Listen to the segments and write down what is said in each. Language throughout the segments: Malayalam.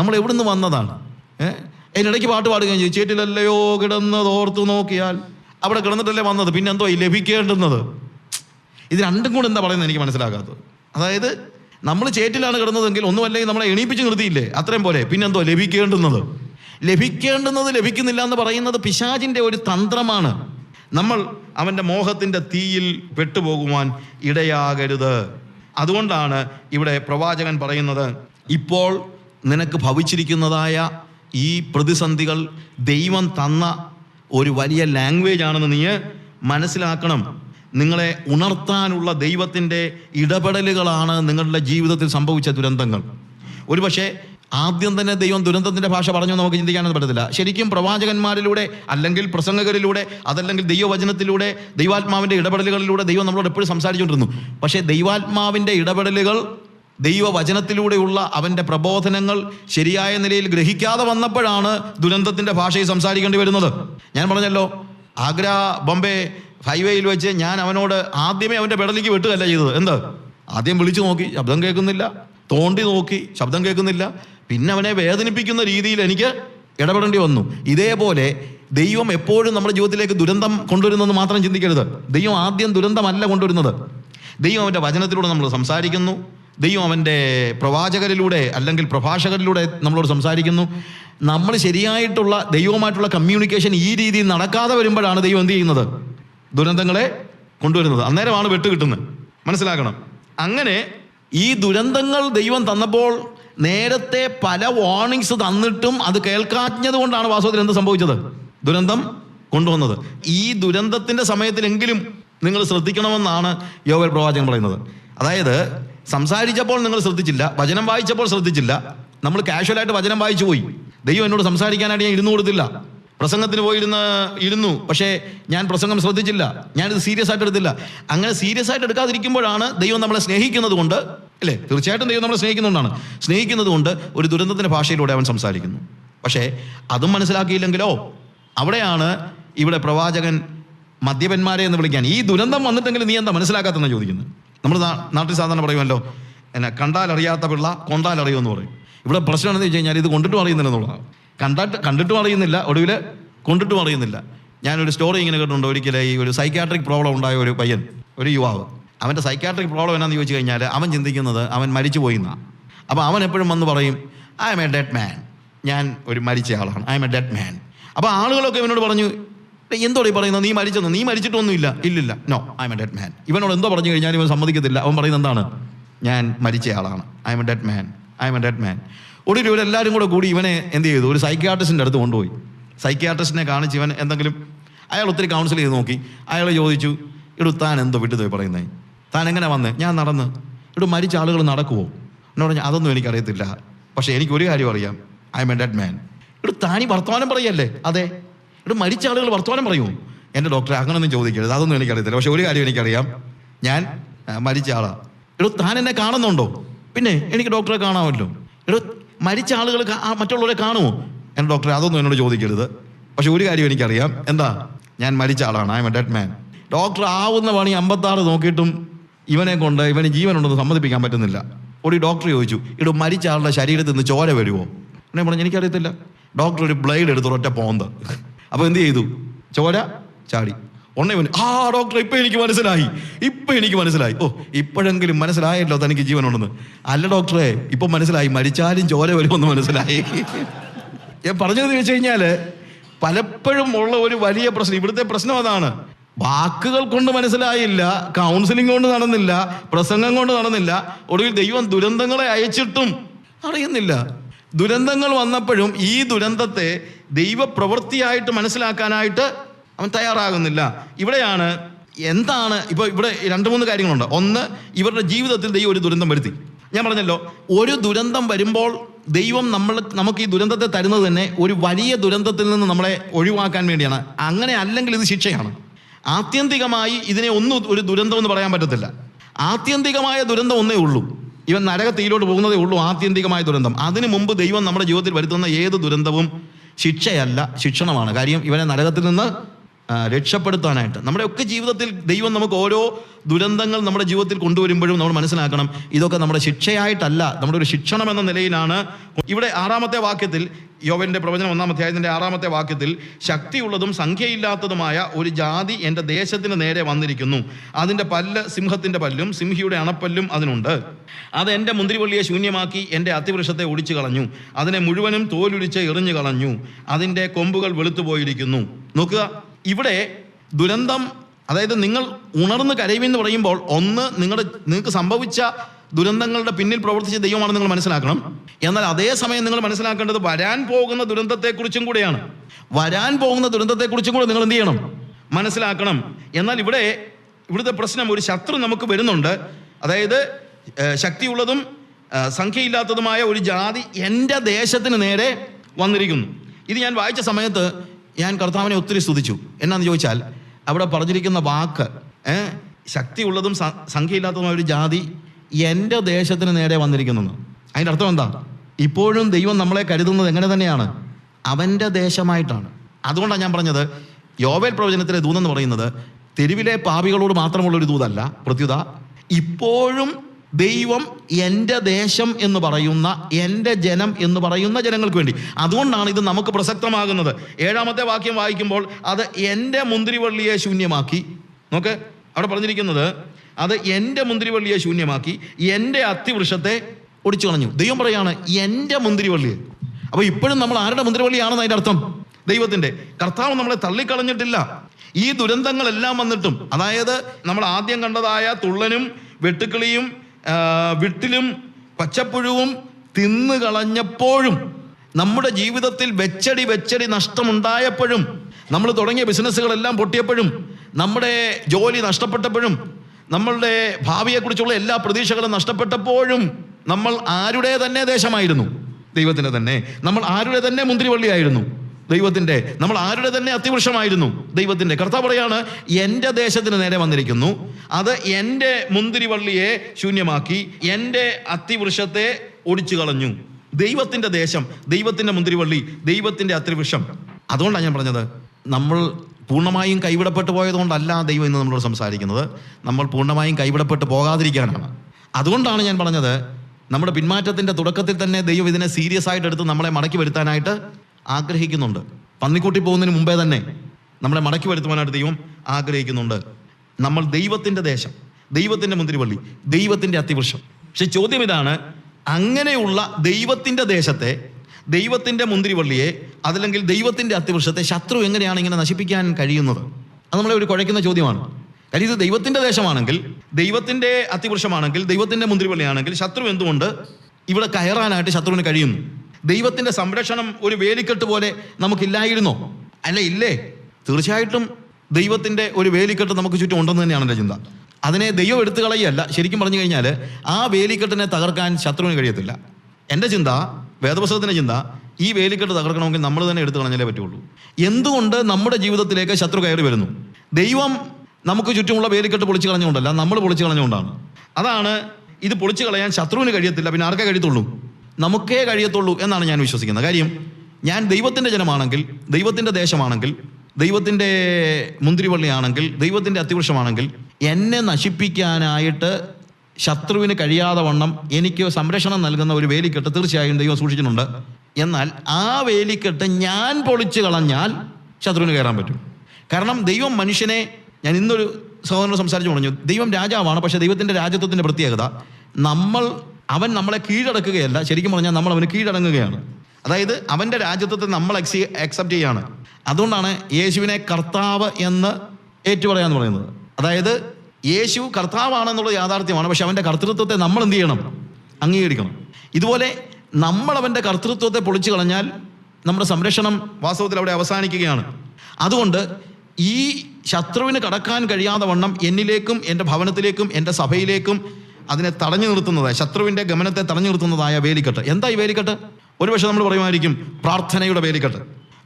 നമ്മൾ എവിടുന്ന് വന്നതാണ്? ഏഹ് അതിനിടയ്ക്ക് പാട്ട് പാടുകയും ചെയ്യും ചേറ്റിലല്ലയോ കിടന്നത് ഓർത്തു നോക്കിയാൽ അവിടെ കിടന്നിട്ടല്ലേ വന്നത്? പിന്നെ എന്തോ ലഭിക്കേണ്ടുന്നത്. ഇത് രണ്ടും കൂടെ എന്താ പറയുന്നത് എനിക്ക് മനസ്സിലാകാത്തത്? അതായത് നമ്മൾ ചേറ്റിലാണ് കിടന്നതെങ്കിൽ ഒന്നും അല്ലെങ്കിൽ നമ്മളെ എണീപ്പിച്ച് നിർത്തിയില്ലേ? അത്രയും പോലെ. പിന്നെന്തോ ലഭിക്കേണ്ടുന്നത്? ലഭിക്കേണ്ടുന്നത് ലഭിക്കുന്നില്ല എന്ന് പറയുന്നത് പിശാചിന്റെ ഒരു തന്ത്രമാണ്. നമ്മൾ അവന്റെ മോഹത്തിന്റെ തീയിൽ പെട്ടുപോകുവാൻ ഇടയാകരുത്. അതുകൊണ്ടാണ് ഇവിടെ പ്രവാചകൻ പറയുന്നത് ഇപ്പോൾ നിനക്ക് ഭവിച്ചിരിക്കുന്നതായ ഈ പ്രതിസന്ധികൾ ദൈവം തന്ന ഒരു വലിയ ലാംഗ്വേജ് ആണെന്ന് നീ മനസ്സിലാക്കണം. നിങ്ങളെ ഉണർത്താനുള്ള ദൈവത്തിന്റെ ഇടപെടലുകളാണ് നിങ്ങളുടെ ജീവിതത്തിൽ സംഭവിച്ച ദുരന്തങ്ങൾ. ഒരുപക്ഷെ ആദ്യം തന്നെ ദൈവം ദുരന്തത്തിന്റെ ഭാഷ പറഞ്ഞു നമുക്ക് ചിന്തിക്കാനൊന്നും പറ്റത്തില്ല. ശരിക്കും പ്രവാചകന്മാരിലൂടെ അല്ലെങ്കിൽ പ്രസംഗകരിലൂടെ അതല്ലെങ്കിൽ ദൈവവചനത്തിലൂടെ ദൈവാത്മാവിന്റെ ഇടപെടലുകളിലൂടെ ദൈവം നമ്മളോട് എപ്പോഴും സംസാരിച്ചുകൊണ്ടിരുന്നു. പക്ഷേ ദൈവാത്മാവിന്റെ ഇടപെടലുകൾ ദൈവവചനത്തിലൂടെയുള്ള അവന്റെ പ്രബോധനങ്ങൾ ശരിയായ നിലയിൽ ഗ്രഹിക്കാതെ വന്നപ്പോഴാണ് ദുരന്തത്തിന്റെ ഭാഷയിൽ സംസാരിക്കേണ്ടി വരുന്നത്. ഞാൻ പറഞ്ഞല്ലോ ആഗ്ര ബോംബെ ഹൈവേയിൽ വെച്ച് ഞാൻ അവനോട് ആദ്യമേ അവന്റെ പെടലിക്ക് വെട്ടുകയല്ല ചെയ്തത്. എന്ത്? ആദ്യം വിളിച്ചു നോക്കി ശബ്ദം കേൾക്കുന്നില്ല. തോണ്ടി നോക്കി ശബ്ദം കേൾക്കുന്നില്ല. പിന്നെ അവനെ വേദനിപ്പിക്കുന്ന രീതിയിൽ എനിക്ക് ഇടപെടേണ്ടി വന്നു. ഇതേപോലെ ദൈവം എപ്പോഴും നമ്മുടെ ജീവിതത്തിലേക്ക് ദുരന്തം കൊണ്ടുവരുന്നെന്ന് മാത്രം ചിന്തിക്കരുത്. ദൈവം ആദ്യം ദുരന്തമല്ല കൊണ്ടുവരുന്നത്. ദൈവം അവന്റെ വചനത്തിലൂടെ നമ്മൾ സംസാരിക്കുന്നു. ദൈവം അവന്റെ പ്രവാചകരിലൂടെ അല്ലെങ്കിൽ പ്രഭാഷകരിലൂടെ നമ്മളോട് സംസാരിക്കുന്നു. നമ്മൾ ശരിയായിട്ടുള്ള ദൈവവുമായിട്ടുള്ള കമ്മ്യൂണിക്കേഷൻ ഈ രീതിയിൽ നടക്കാതെ വരുമ്പോഴാണ് ദൈവം എന്ത് ചെയ്യുന്നത്? ദുരന്തങ്ങളെ കൊണ്ടുവരുന്നത്. അന്നേരമാണ് വെട്ട് കിട്ടുന്നത്. മനസ്സിലാക്കണം. അങ്ങനെ ഈ ദുരന്തങ്ങൾ ദൈവം തന്നപ്പോൾ നേരത്തെ പല വാർണിങ്സ് തന്നിട്ടും അത് കേൾക്കാഞ്ഞത് കൊണ്ടാണ് വാസ്തവത്തിൽ എന്ത് സംഭവിച്ചത്? ദുരന്തം കൊണ്ടുവന്നത്. ഈ ദുരന്തത്തിന്റെ സമയത്തിലെങ്കിലും നിങ്ങൾ ശ്രദ്ധിക്കണമെന്നാണ് യോവൽ പ്രവാചകൻ പറയുന്നത്. അതായത് സംസാരിച്ചപ്പോൾ നിങ്ങൾ ശ്രദ്ധിച്ചില്ല വചനം വായിച്ചപ്പോൾ ശ്രദ്ധിച്ചില്ല നമ്മൾ കാഷ്വലായിട്ട് വചനം വായിച്ചു പോയി. ദൈവം എന്നോട് സംസാരിക്കാനായിട്ട് ഞാൻ ഇരുന്നു കൊടുത്തില്ല. പ്രസംഗത്തിന് പോയിരുന്ന് ഇരുന്നു പക്ഷേ ഞാൻ പ്രസംഗം ശ്രദ്ധിച്ചില്ല ഞാനിത് സീരിയസ് ആയിട്ട് എടുത്തില്ല. അങ്ങനെ സീരിയസ് ആയിട്ട് എടുക്കാതിരിക്കുമ്പോഴാണ് ദൈവം നമ്മളെ സ്നേഹിക്കുന്നത് കൊണ്ട് അല്ലേ? തീർച്ചയായിട്ടും ദൈവം നമ്മളെ സ്നേഹിക്കുന്നുകൊണ്ടാണ് സ്നേഹിക്കുന്നത് കൊണ്ട് ഒരു ദുരന്തത്തിന്റെ ഭാഷയിലൂടെ അവൻ സംസാരിക്കുന്നു. പക്ഷേ അതും മനസ്സിലാക്കിയില്ലെങ്കിലോ? അവിടെയാണ് ഇവിടെ പ്രവാചകൻ മദ്യപന്മാരെ എന്ന് വിളിക്കാൻ. ഈ ദുരന്തം വന്നിട്ടെങ്കിലും നീ എന്താ മനസ്സിലാക്കാത്തെന്ന് ചോദിക്കുന്നത്? നമ്മൾ നാട്ടിൽ സാധാരണ പറയുമല്ലോ എന്നെ കണ്ടാൽ അറിയാത്ത പിള്ള കൊണ്ടാൽ അറിയുമെന്ന് പറയും. ഇവിടെ പ്രശ്നം എന്താണെന്ന് വെച്ച് കഴിഞ്ഞാൽ ഇത് കൊണ്ടിട്ടും അറിയുന്നില്ല എന്നുള്ളതാണ്. കണ്ടിട്ട് കണ്ടിട്ടും അറിയുന്നില്ല ഒടുവിൽ കൊണ്ടിട്ടും അറിയുന്നില്ല. ഞാനൊരു സ്റ്റോറി ഇങ്ങനെ കേട്ടിട്ടുണ്ട് ഒരിക്കലും ഈ ഒരു സൈക്കാട്രിക് പ്രോബ്ലം ഉണ്ടായ ഒരു പയ്യൻ ഒരു യുവാവ്. അവന്റെ സൈക്കാട്രിക് പ്രോബ്ലം എന്നാന്ന് ചോദിച്ചു കഴിഞ്ഞാൽ അവൻ ചിന്തിക്കുന്നത് അവൻ മരിച്ചു പോയി എന്നാണ് അപ്പോൾ അവൻ എപ്പോഴും വന്ന് പറയും I M a dead man ഞാൻ ഒരു മരിച്ച ആളാണ്. I M a dead man അപ്പോൾ ആളുകളൊക്കെ ഇവനോട് പറഞ്ഞു എന്തോടെ ഈ പറയുന്നത്? നീ മരിച്ചെന്ന്? നീ മരിച്ചിട്ടൊന്നുമില്ല. ഇല്ലില്ല. No I'm a dead man ഇവനോട് എന്തോ പറഞ്ഞു കഴിഞ്ഞാൽ ഇവൻ സമ്മതിക്കത്തില്ല. അവൻ പറയുന്നത് എന്താണ്? ഞാൻ മരിച്ചയാളാണ്. I'm a dead man I'm a dead man ഒടുവിൽ ഇവരെല്ലാവരും കൂടെ കൂടി ഇവനെ എന്ത് ചെയ്തു? ഒരു സൈക്യാട്രിസ്റ്റിന്റെ അടുത്ത് കൊണ്ടുപോയി. സൈക്യാട്രിസ്റ്റിനെ കാണിച്ച് ഇവൻ എന്തെങ്കിലും അയാൾ ഒത്തിരി കൗൺസിൽ ചെയ്ത് നോക്കി. അയാൾ ചോദിച്ചു ഇടു താൻ എന്തോ വിട്ടുപോയി പറയുന്നത് താൻ എങ്ങനെ വന്ന്? ഞാൻ നടന്ന്. ഇടു മരിച്ച ആളുകൾ നടക്കുമോ എന്ന് പറഞ്ഞാൽ അതൊന്നും എനിക്കറിയത്തില്ല. പക്ഷേ എനിക്ക് ഒരു കാര്യം അറിയാം. I M a dead man ഇടു താനി വർത്തമാനം പറയല്ലേ? അതെ. ഇടു മരിച്ച ആളുകൾ വർത്തമാനം പറയൂ. എന്റെ ഡോക്ടറെ അങ്ങനൊന്നും ചോദിക്കരുത്. അതൊന്നും എനിക്കറിയത്തില്ല. പക്ഷെ ഒരു കാര്യം എനിക്കറിയാം. ഞാൻ മരിച്ച ആളാണ് എടോ താൻ എന്നെ കാണുന്നുണ്ടോ? പിന്നെ എനിക്ക് ഡോക്ടറെ കാണാമല്ലോ. എടോ മരിച്ച ആളുകൾ മറ്റുള്ളവരെ കാണുമോ? എന്റെ ഡോക്ടറെ അതൊന്നും എന്നോട് ചോദിക്കരുത്. പക്ഷെ ഒരു കാര്യം എനിക്കറിയാം. എന്താ? ഞാൻ മരിച്ച ആളാണ്. I'm a dead man doctor ആവുന്ന പണി അമ്പത്താറ് നോക്കിയിട്ടും ഇവനെ കൊണ്ട് ഇവന് ജീവനുണ്ടെന്ന് സമ്മതിപ്പിക്കാൻ പറ്റുന്നില്ല. ഒരു ഡോക്ടർ ചോദിച്ചു ഇവിടെ മരിച്ച ആളുടെ ശരീരത്തിൽ നിന്ന് ചോര വരുമോ എന്നെ പറഞ്ഞു എനിക്കറിയത്തില്ല. ഡോക്ടർ ഒരു ബ്ലേഡ് എടുത്ത് ഒറ്റ പോന്ത്. അപ്പോൾ എന്ത് ചെയ്തു? ചോര ചാടി. ഉടനെ ആ ഡോക്ടർ ഇപ്പൊ എനിക്ക് മനസ്സിലായി. ഇപ്പൊ എനിക്ക് മനസ്സിലായി. ഓ ഇപ്പോഴെങ്കിലും മനസ്സിലായല്ലോ തനിക്ക് ജീവനുണ്ടെന്ന്. അല്ല ഡോക്ടറെ ഇപ്പൊ മനസ്സിലായി. മരിച്ചാലും ചോര വരുമെന്ന് മനസ്സിലായി. ഞാൻ പറഞ്ഞതെന്ന് വെച്ച് കഴിഞ്ഞാൽ പലപ്പോഴും ഉള്ള ഒരു വലിയ പ്രശ്നം ഇവിടുത്തെ പ്രശ്നം അതാണ്. വാക്കുകൾ കൊണ്ട് മനസ്സിലായില്ല കൗൺസിലിംഗ് കൊണ്ട് നടന്നില്ല പ്രസംഗം കൊണ്ട് നടന്നില്ല. ഒടുവിൽ ദൈവം ദുരന്തങ്ങളെ അയച്ചിട്ടും അറിയുന്നില്ല. ദുരന്തങ്ങൾ വന്നപ്പോഴും ഈ ദുരന്തത്തെ ദൈവപ്രവൃത്തിയായിട്ട് മനസ്സിലാക്കാനായിട്ട് അവൻ തയ്യാറാകുന്നില്ല. ഇവിടെയാണ് എന്താണ് ഇപ്പോൾ ഇവിടെ രണ്ട് മൂന്ന് കാര്യങ്ങളുണ്ട്. ഒന്ന് ഇവരുടെ ജീവിതത്തിൽ ദൈവം ഒരു ദുരന്തം വരുത്തി. ഞാൻ പറഞ്ഞല്ലോ ഒരു ദുരന്തം വരുമ്പോൾ ദൈവം നമ്മൾ നമുക്ക് ഈ ദുരന്തത്തെ തരുന്നത് തന്നെ ഒരു വലിയ ദുരന്തത്തിൽ നിന്ന് നമ്മളെ ഒഴിവാക്കാൻ വേണ്ടിയാണ്. അങ്ങനെ അല്ലെങ്കിൽ ഇത് ശിക്ഷയാണ്. ആത്യന്തികമായി ഇതിനെ ഒന്നും ഒരു ദുരന്തം എന്ന് പറയാൻ പറ്റത്തില്ല. ആത്യന്തികമായ ദുരന്തം ഒന്നേ ഉള്ളൂ. ഇവൻ നരകത്തിയിലോട്ട് പോകുന്നതേ ഉള്ളൂ ആത്യന്തികമായ ദുരന്തം. അതിനു മുമ്പ് ദൈവം നമ്മുടെ ജീവിതത്തിൽ വരുത്തുന്ന ഏത് ദുരന്തവും ശിക്ഷയല്ല ശിക്ഷണമാണ്. കാര്യം ഇവനെ നരകത്തിൽ നിന്ന് രക്ഷപ്പെടുത്താനായിട്ട്. നമ്മുടെയൊക്കെ ജീവിതത്തിൽ ദൈവം നമുക്ക് ഓരോ ദുരന്തങ്ങൾ നമ്മുടെ ജീവിതത്തിൽ കൊണ്ടുവരുമ്പോഴും നമ്മൾ മനസ്സിലാക്കണം ഇതൊക്കെ നമ്മുടെ ശിക്ഷയായിട്ടല്ല നമ്മുടെ ഒരു ശിക്ഷണം എന്ന നിലയിലാണ്. ഇവിടെ ആറാമത്തെ വാക്യത്തിൽ യോവന്റെ പ്രവചനം ഒന്നാം അധ്യായത്തിന്റെ ആറാമത്തെ വാക്യത്തിൽ ശക്തിയുള്ളതും സംഖ്യയില്ലാത്തതുമായ ഒരു ജാതി എന്റെ ദേശത്തിന് നേരെ വന്നിരിക്കുന്നു. അതിന്റെ പല്ല് സിംഹത്തിന്റെ പല്ലും സിംഹിയുടെ അണപ്പല്ലും അതിനുണ്ട്. അത് എന്റെ മുന്തിരിവള്ളിയെ ശൂന്യമാക്കി എന്റെ അതിവൃക്ഷത്തെ ഒടിച്ചു കളഞ്ഞു. അതിനെ മുഴുവനും തോലുരിച്ച് എറിഞ്ഞു കളഞ്ഞു. അതിന്റെ കൊമ്പുകൾ വെളുത്തുപോയിരിക്കുന്നു നോക്കുക ഇവിടെ ദുരന്തം അതായത് നിങ്ങൾ ഉണർന്ന് കരയുമെന്ന് പറയുമ്പോൾ ഒന്ന് നിങ്ങളുടെ നിങ്ങൾക്ക് സംഭവിച്ച ദുരന്തങ്ങളുടെ പിന്നിൽ പ്രവർത്തിച്ച ദൈവമാണ് നിങ്ങൾ മനസ്സിലാക്കണം. എന്നാൽ അതേസമയം നിങ്ങൾ മനസ്സിലാക്കേണ്ടത് വരാൻ പോകുന്ന ദുരന്തത്തെക്കുറിച്ചും കൂടെയാണ്. വരാൻ പോകുന്ന ദുരന്തത്തെക്കുറിച്ചും കൂടെ നിങ്ങൾ എന്ത് ചെയ്യണം? മനസ്സിലാക്കണം. എന്നാൽ ഇവിടെ ഇവിടുത്തെ പ്രശ്നം ഒരു ശത്രു നമുക്ക് വരുന്നുണ്ട്. അതായത് ശക്തിയുള്ളതും സംഖ്യയില്ലാത്തതുമായ ഒരു ജാതി എന്റെ ദേശത്തിന് നേരെ വന്നിരിക്കുന്നു. ഇത് ഞാൻ വായിച്ച സമയത്ത് ഞാൻ കർത്താവിനെ ഒത്തിരി സ്തുതിച്ചു. എന്നാന്ന് ചോദിച്ചാൽ അവിടെ പറഞ്ഞിരിക്കുന്ന വാക്ക് ശക്തിയുള്ളതും സംഖ്യയില്ലാത്തതുമായ ഒരു ജാതി എന്റെ ദേശത്തിന് നേരെ വന്നിരിക്കുന്നു അതിന്റെ അർത്ഥം എന്താ? ഇപ്പോഴും ദൈവം നമ്മളെ കരുതുന്നത് എങ്ങനെ തന്നെയാണ്? അവന്റെ ദേശമായിട്ടാണ്. അതുകൊണ്ടാണ് ഞാൻ പറഞ്ഞത് യോവേൽ പ്രവചനത്തിലെ ദൂതെന്ന് പറയുന്നത് തെരുവിലെ പാപികളോട് മാത്രമുള്ള ഒരു ദൂതല്ല. പ്രത്യുത ഇപ്പോഴും ദൈവം എന്റെ ദേശം എന്ന് പറയുന്ന എന്റെ ജനം എന്ന് പറയുന്ന ജനങ്ങൾക്ക് വേണ്ടി. അതുകൊണ്ടാണ് ഇത് നമുക്ക് പ്രസക്തമാകുന്നത്. ഏഴാമത്തെ വാക്യം വായിക്കുമ്പോൾ അത് എന്റെ മുന്തിരിവള്ളിയെ ശൂന്യമാക്കി. നോക്ക് അവിടെ പറഞ്ഞിരിക്കുന്നത് അത് എന്റെ മുന്തിരിവള്ളിയെ ശൂന്യമാക്കി എന്റെ അത്തിവൃക്ഷത്തെ ഒടിച്ചു കളഞ്ഞു. ദൈവം പറയാണ് എന്റെ മുന്തിരിവള്ളിയെ. അപ്പോൾ ഇപ്പോഴും നമ്മൾ ആരുടെ മുന്തിരിവള്ളിയാണെന്ന് അതിന്റെ അർത്ഥം? ദൈവത്തിന്റെ കർത്താവ് നമ്മളെ തള്ളിക്കളഞ്ഞിട്ടില്ല. ഈ ദുരന്തങ്ങളെല്ലാം വന്നിട്ടും അതായത് നമ്മൾ ആദ്യം കണ്ടതായ തുള്ളനും വെട്ടുക്കിളിയും വിട്ടിലും പച്ചപ്പുഴുവും തിന്നു കളഞ്ഞപ്പോഴും നമ്മുടെ ജീവിതത്തിൽ വെച്ചടി വെച്ചടി നഷ്ടമുണ്ടായപ്പോഴും നമ്മൾ തുടങ്ങിയ ബിസിനസ്സുകളെല്ലാം പൊട്ടിയപ്പോഴും നമ്മുടെ ജോലി നഷ്ടപ്പെട്ടപ്പോഴും നമ്മളുടെ ഭാവിയെക്കുറിച്ചുള്ള എല്ലാ പ്രതീക്ഷകളും നഷ്ടപ്പെട്ടപ്പോഴും നമ്മൾ ആരുടെ തന്നെ ദേശമായിരുന്നു? ദൈവത്തിന്റെ തന്നെ. നമ്മൾ ആരുടെ തന്നെ മുന്തിരിവള്ളിയായിരുന്നു? ദൈവത്തിന്റെ നമ്മൾ ആരുടെ തന്നെ അത്തിവൃക്ഷമായിരുന്നു? ദൈവത്തിന്റെ കർത്താവ് പറയാണ് എന്റെ ദേശത്തിന് നേരെ വന്നിരിക്കുന്നു. അത് എന്റെ മുന്തിരിവള്ളിയെ ശൂന്യമാക്കി എന്റെ അത്തിവൃക്ഷത്തെ ഒടിച്ചു കളഞ്ഞു. ദൈവത്തിന്റെ ദേശം ദൈവത്തിന്റെ മുന്തിരിവള്ളി ദൈവത്തിന്റെ അത്തിവൃക്ഷം. അതുകൊണ്ടാണ് ഞാൻ പറഞ്ഞത് നമ്മൾ പൂർണമായും കൈവിടപ്പെട്ടു പോയതുകൊണ്ടല്ല ദൈവം ഇന്ന് നമ്മളോട് സംസാരിക്കുന്നത്. നമ്മൾ പൂർണമായും കൈവിടപ്പെട്ട് പോകാതിരിക്കാനാണ്. അതുകൊണ്ടാണ് ഞാൻ പറഞ്ഞത് നമ്മുടെ പിന്മാറ്റത്തിന്റെ തുടക്കത്തിൽ തന്നെ ദൈവം ഇതിനെ സീരിയസ് ആയിട്ട് എടുത്ത് നമ്മളെ മടക്കി വരുത്താനായിട്ട് ആഗ്രഹിക്കുന്നുണ്ട്. പന്നിക്കൂട്ടി പോകുന്നതിന് മുമ്പേ തന്നെ നമ്മളെ മടക്കി വരുത്തുവാനായിട്ട് ദൈവം ആഗ്രഹിക്കുന്നുണ്ട്. നമ്മൾ ദൈവത്തിന്റെ ദേശം ദൈവത്തിന്റെ മുന്തിരിവള്ളി ദൈവത്തിന്റെ അത്തിവൃക്ഷം. പക്ഷെ ചോദ്യം ഇതാണ് അങ്ങനെയുള്ള ദൈവത്തിന്റെ ദേശത്തെ ദൈവത്തിന്റെ മുന്തിരിവള്ളിയെ അതല്ലെങ്കിൽ ദൈവത്തിന്റെ അത്യവൃക്ഷത്തെ ശത്രു എങ്ങനെയാണ് ഇങ്ങനെ നശിപ്പിക്കാൻ കഴിയുന്നത്? അത് നമ്മളെ ഒരു കുഴയ്ക്കുന്ന ചോദ്യമാണ്. കാര്യം ഇത് ദൈവത്തിന്റെ ദേശമാണെങ്കിൽ ദൈവത്തിന്റെ അത്യവൃക്ഷമാണെങ്കിൽ ദൈവത്തിന്റെ മുന്തിരിവള്ളിയാണെങ്കിൽ ശത്രു എന്തുകൊണ്ട് ഇവിടെ കയറാനായിട്ട് ശത്രുവിന് കഴിയുന്നു? ദൈവത്തിന്റെ സംരക്ഷണം ഒരു വേലിക്കെട്ട് പോലെ നമുക്കില്ലായിരുന്നോ? അല്ല ഇല്ലേ? തീർച്ചയായിട്ടും ദൈവത്തിന്റെ ഒരു വേലിക്കെട്ട് നമുക്ക് ചുറ്റും ഉണ്ടെന്ന് തന്നെയാണ് എന്റെ ചിന്ത. അതിനെ ദൈവം എടുത്തു കളയല്ല ശരിക്കും പറഞ്ഞു കഴിഞ്ഞാൽ ആ വേലിക്കെട്ടിനെ തകർക്കാൻ ശത്രുവിന് കഴിയത്തില്ല. എന്റെ ചിന്ത വേദപുസ്തകത്തിന്റെ ചിന്ത ഈ വേലിക്കെട്ട് തകർക്കണമെങ്കിൽ നമ്മൾ തന്നെ എടുത്തു കളഞ്ഞാലേ പറ്റുള്ളൂ. എന്തുകൊണ്ട് നമ്മുടെ ജീവിതത്തിലേക്ക് ശത്രു കയറി വരുന്നു? ദൈവം നമുക്ക് ചുറ്റുമുള്ള വേലിക്കെട്ട് പൊളിച്ചു കളഞ്ഞുകൊണ്ടല്ല നമ്മൾ പൊളിച്ചു കളഞ്ഞുകൊണ്ടാണ്. അതാണ് ഇത് പൊളിച്ചു കളയാൻ ശത്രുവിന് കഴിയത്തില്ല പിന്നെ ആർക്കേ കഴിയത്തുള്ളൂ? നമുക്കേ കഴിയത്തുള്ളൂ എന്നാണ് ഞാൻ വിശ്വസിക്കുന്നത്. കാര്യം ഞാൻ ദൈവത്തിന്റെ ജനമാണെങ്കിൽ ദൈവത്തിന്റെ ദേശമാണെങ്കിൽ ദൈവത്തിന്റെ മുന്തിരിവള്ളിയാണെങ്കിൽ ദൈവത്തിന്റെ അത്തിവൃക്ഷമാണെങ്കിൽ എന്നെ നശിപ്പിക്കാനായിട്ട് ശത്രുവിന് കഴിയാതെ വണ്ണം എനിക്ക് സംരക്ഷണം നൽകുന്ന ഒരു വേലിക്കെട്ട് തീർച്ചയായും ദൈവം സൂക്ഷിച്ചിട്ടുണ്ട്. എന്നാൽ ആ വേലിക്കെട്ട് ഞാൻ പൊളിച്ചു കളഞ്ഞാൽ ശത്രുവിന് കയറാൻ പറ്റും. കാരണം ദൈവം മനുഷ്യനെ ഞാൻ ഇന്നൊരു സഹോദരനോട് സംസാരിച്ചു പറഞ്ഞു ദൈവം രാജാവാണ് പക്ഷേ ദൈവത്തിന്റെ രാജ്യത്വത്തിന്റെ പ്രത്യേകത നമ്മൾ അവൻ നമ്മളെ കീഴടക്കുകയല്ല ശരിക്കും പറഞ്ഞാൽ നമ്മൾ അവന് കീഴടങ്ങുകയാണ്. അതായത് അവന്റെ രാജ്യത്വത്തെ നമ്മൾ എക്സി അക്സെപ്റ്റ് ചെയ്യാണ്. അതുകൊണ്ടാണ് യേശുവിനെ കർത്താവ് എന്ന് ഏറ്റുപറയാന്ന് പറയുന്നത്. അതായത് യേശു കർത്താവാണെന്നുള്ള യാഥാർത്ഥ്യമാണ്. പക്ഷെ അവന്റെ കർത്തൃത്വത്തെ നമ്മൾ എന്ത് ചെയ്യണം? അംഗീകരിക്കണം. ഇതുപോലെ നമ്മൾ അവന്റെ കർത്തൃത്വത്തെ പൊളിച്ചു കളഞ്ഞാൽ നമ്മുടെ സംരക്ഷണം വാസ്തവത്തിൽ അവിടെ അവസാനിക്കുകയാണ്. അതുകൊണ്ട് ഈ ശത്രുവിന് കടക്കാൻ കഴിയാതെ വണ്ണം എന്നിലേക്കും എന്റെ ഭവനത്തിലേക്കും എന്റെ സഭയിലേക്കും അതിനെ തടഞ്ഞു നിർത്തുന്നതായ ശത്രുവിന്റെ ഗമനത്തെ തടഞ്ഞു നിർത്തുന്നതായ വേലിക്കെട്ട്. എന്താ ഈ വേലിക്കെട്ട്? ഒരുപക്ഷെ നമ്മൾ പറയുമായിരിക്കും പ്രാർത്ഥനയുടെ വേലിക്കെട്ട്.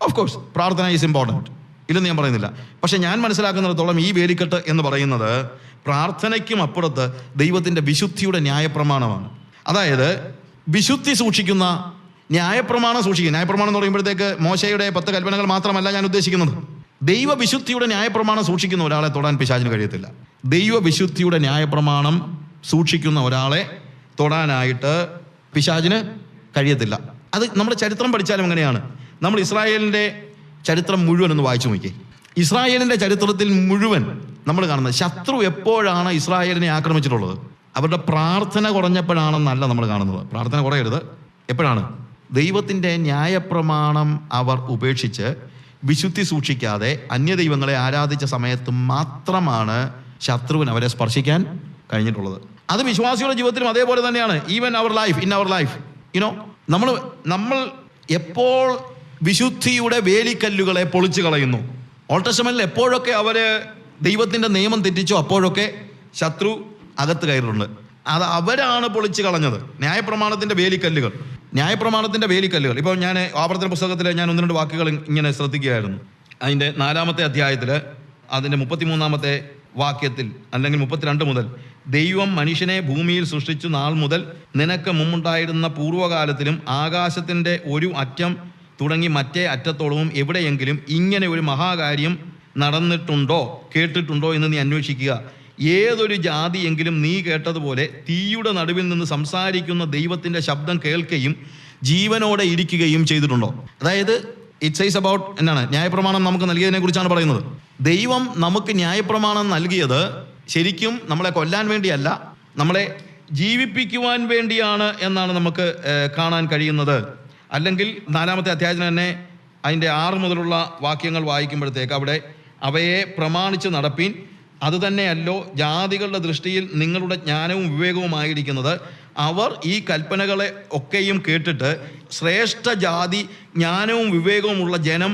ഓഫ് കോഴ്സ് പ്രാർത്ഥന ഈസ് ഇമ്പോർട്ടന്റ് ഇല്ലെന്ന് ഞാൻ പറയുന്നില്ല. പക്ഷെ ഞാൻ മനസ്സിലാക്കുന്നിടത്തോളം ഈ വേലിക്കെട്ട് എന്ന് പറയുന്നത് പ്രാർത്ഥനയ്ക്കും അപ്പുറത്ത് ദൈവത്തിന്റെ വിശുദ്ധിയുടെ ന്യായപ്രമാണമാണ്. അതായത് വിശുദ്ധി സൂക്ഷിക്കുന്ന ന്യായപ്രമാണം സൂക്ഷിക്കുക. ന്യായപ്രമാണം എന്ന് പറയുമ്പോഴത്തേക്ക് മോശയുടെ പത്ത് കൽപ്പനകൾ മാത്രമല്ല ഞാൻ ഉദ്ദേശിക്കുന്നത്. ദൈവവിശുദ്ധിയുടെ ന്യായപ്രമാണം സൂക്ഷിക്കുന്ന ഒരാളെ തൊടാൻ പിശാചിന് കഴിയത്തില്ല. ദൈവവിശുദ്ധിയുടെ ന്യായപ്രമാണം സൂക്ഷിക്കുന്ന ഒരാളെ തൊടാനായിട്ട് പിശാചിന് കഴിയത്തില്ല. അത് നമ്മുടെ ചരിത്രം പഠിച്ചാലും അങ്ങനെയാണ്. നമ്മൾ ഇസ്രായേലിന്റെ ചരിത്രം മുഴുവൻ ഒന്ന് വായിച്ചു നോക്കി ഇസ്രായേലിന്റെ ചരിത്രത്തിൽ മുഴുവൻ നമ്മൾ കാണുന്നത് ശത്രു എപ്പോഴാണ് ഇസ്രായേലിനെ ആക്രമിച്ചിട്ടുള്ളത്? അവരുടെ പ്രാർത്ഥന കുറഞ്ഞപ്പോഴാണെന്നല്ല നമ്മൾ കാണുന്നത്. പ്രാർത്ഥന കുറയരുത്. എപ്പോഴാണ്? ദൈവത്തിന്റെ ന്യായപ്രമാണം അവർ ഉപേക്ഷിച്ച് വിശുദ്ധി സൂക്ഷിക്കാതെ അന്യദൈവങ്ങളെ ആരാധിച്ച സമയത്ത് മാത്രമാണ് ശത്രുവിന് അവരെ സ്പർശിക്കാൻ കഴിഞ്ഞിട്ടുള്ളത്. അത് വിശ്വാസികളുടെ ജീവിതത്തിലും അതേപോലെ തന്നെയാണ്. Even our life in our life you know നമ്മൾ നമ്മൾ എപ്പോൾ വിശുദ്ധിയുടെ വേലിക്കല്ലുകളെ പൊളിച്ചു കളയുന്നു. ഓൾട്ടസ്റ്റമെന്റിൽ എപ്പോഴൊക്കെ അവർ ദൈവത്തിന്റെ നിയമം തെറ്റിച്ചോ അപ്പോഴൊക്കെ ശത്രു അകത്ത് കയറിയിട്ടുണ്ട്. അത് അവരാണ് പൊളിച്ചു കളഞ്ഞത്. ന്യായപ്രമാണത്തിന്റെ വേലിക്കല്ലുകൾ. ന്യായപ്രമാണത്തിന്റെ വേലിക്കല്ലുകൾ. ഇപ്പോൾ ഞാൻ ആവർത്തന പുസ്തകത്തിൽ ഞാൻ ഒന്ന് രണ്ട് വാക്കുകൾ ഇങ്ങനെ ശ്രദ്ധിക്കുകയായിരുന്നു. അതിന്റെ നാലാമത്തെ അധ്യായത്തിൽ അതിന്റെ മുപ്പത്തിമൂന്നാമത്തെ വാക്യത്തിൽ അല്ലെങ്കിൽ മുപ്പത്തിരണ്ട് മുതൽ ദൈവം മനുഷ്യനെ ഭൂമിയിൽ സൃഷ്ടിച്ചു നാൾ മുതൽ നിനക്ക് മുമ്പുണ്ടായിരുന്ന പൂർവകാലത്തിലും ആകാശത്തിന്റെ ഒരു അറ്റം തുടങ്ങി മറ്റേ അറ്റത്തോളവും എവിടെയെങ്കിലും ഇങ്ങനെ ഒരു മഹാകാര്യം നടന്നിട്ടുണ്ടോ കേട്ടിട്ടുണ്ടോ എന്ന് നീ അന്വേഷിക്കുക. ഏതൊരു ജാതിയെങ്കിലും നീ കേട്ടതുപോലെ തീയുടെ നടുവിൽ നിന്ന് സംസാരിക്കുന്ന ദൈവത്തിന്റെ ശബ്ദം കേൾക്കുകയും ജീവനോടെ ഇരിക്കുകയും ചെയ്തിട്ടുണ്ടോ? അതായത് ഇറ്റ് സൈസ് അബൌട്ട് എന്നാണ് ന്യായപ്രമാണം നമുക്ക് നൽകിയതിനെ കുറിച്ചാണ് പറയുന്നത്. ദൈവം നമുക്ക് ന്യായപ്രമാണം നൽകിയത് ശരിക്കും നമ്മളെ കൊല്ലാൻ വേണ്ടിയല്ല നമ്മളെ ജീവിപ്പിക്കുവാൻ വേണ്ടിയാണ് എന്നാണ് നമുക്ക് കാണാൻ കഴിയുന്നത്. അല്ലെങ്കിൽ നാലാമത്തെ അധ്യായത്തിന് തന്നെ അതിന്റെ ആറ് മുതലുള്ള വാക്യങ്ങൾ വായിക്കുമ്പോഴത്തേക്ക് അവിടെ അവയെ പ്രമാണിച്ച് നടപ്പീൻ അതുതന്നെയല്ലോ ജാതികളുടെ ദൃഷ്ടിയിൽ നിങ്ങളുടെ ജ്ഞാനവും വിവേകവുമായിരിക്കുന്നത് അവർ ഈ കൽപ്പനകളെ ഒക്കെയും കേട്ടിട്ട് ശ്രേഷ്ഠ ജാതി ജ്ഞാനവും വിവേകവുമുള്ള ജനം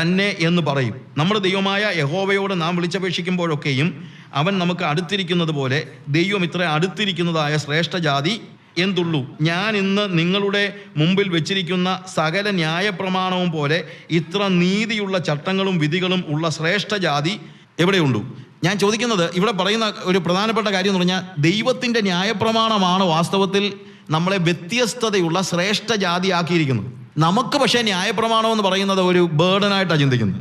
തന്നെ എന്ന് പറയും. നമ്മുടെ ദൈവമായ യഹോവയോട് നാം വിളിച്ചപേക്ഷിക്കുമ്പോഴൊക്കെയും അവൻ നമുക്ക് അടുത്തിരിക്കുന്നത് പോലെ ദൈവം ഇത്ര അടുത്തിരിക്കുന്നതായ ശ്രേഷ്ഠ ജാതി എന്തുള്ളൂ? ഞാൻ ഇന്ന് നിങ്ങളുടെ മുമ്പിൽ വെച്ചിരിക്കുന്ന സകല ന്യായപ്രമാണവും പോലെ ഇത്ര നീതിയുള്ള ചട്ടങ്ങളും വിധികളും ഉള്ള ശ്രേഷ്ഠ ജാതി എവിടെയുണ്ടു? ഞാൻ ചോദിക്കുന്നത് ഇവിടെ പറയുന്ന ഒരു പ്രധാനപ്പെട്ട കാര്യം എന്ന് പറഞ്ഞാൽ ദൈവത്തിന്റെ ന്യായപ്രമാണമാണ് വാസ്തവത്തിൽ നമ്മളെ വ്യത്യസ്തതയുള്ള ശ്രേഷ്ഠ ജാതിയാക്കിയിരിക്കുന്നത്. നമുക്ക് പക്ഷേ ന്യായപ്രമാണം എന്ന് പറയുന്നത് ഒരു ബേർഡനായിട്ടാണ് ചിന്തിക്കുന്നത്.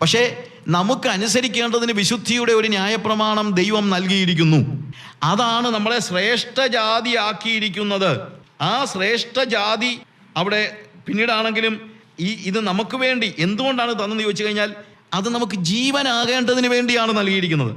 പക്ഷേ നമുക്ക് അനുസരിക്കേണ്ടതിന് വിശുദ്ധിയുടെ ഒരു ന്യായപ്രമാണം ദൈവം നൽകിയിരിക്കുന്നു. അതാണ് നമ്മളെ ശ്രേഷ്ഠ ജാതിയാക്കിയിരിക്കുന്നത് ആ ശ്രേഷ്ഠജാതി അവിടെ പിന്നീടാണെങ്കിലും ഈ ഇത് നമുക്ക് വേണ്ടി എന്തുകൊണ്ടാണ് തന്നെന്ന് ചോദിച്ചു കഴിഞ്ഞാൽ അത് നമുക്ക് ജീവനാകേണ്ടതിന് വേണ്ടിയാണ് നൽകിയിരിക്കുന്നത്.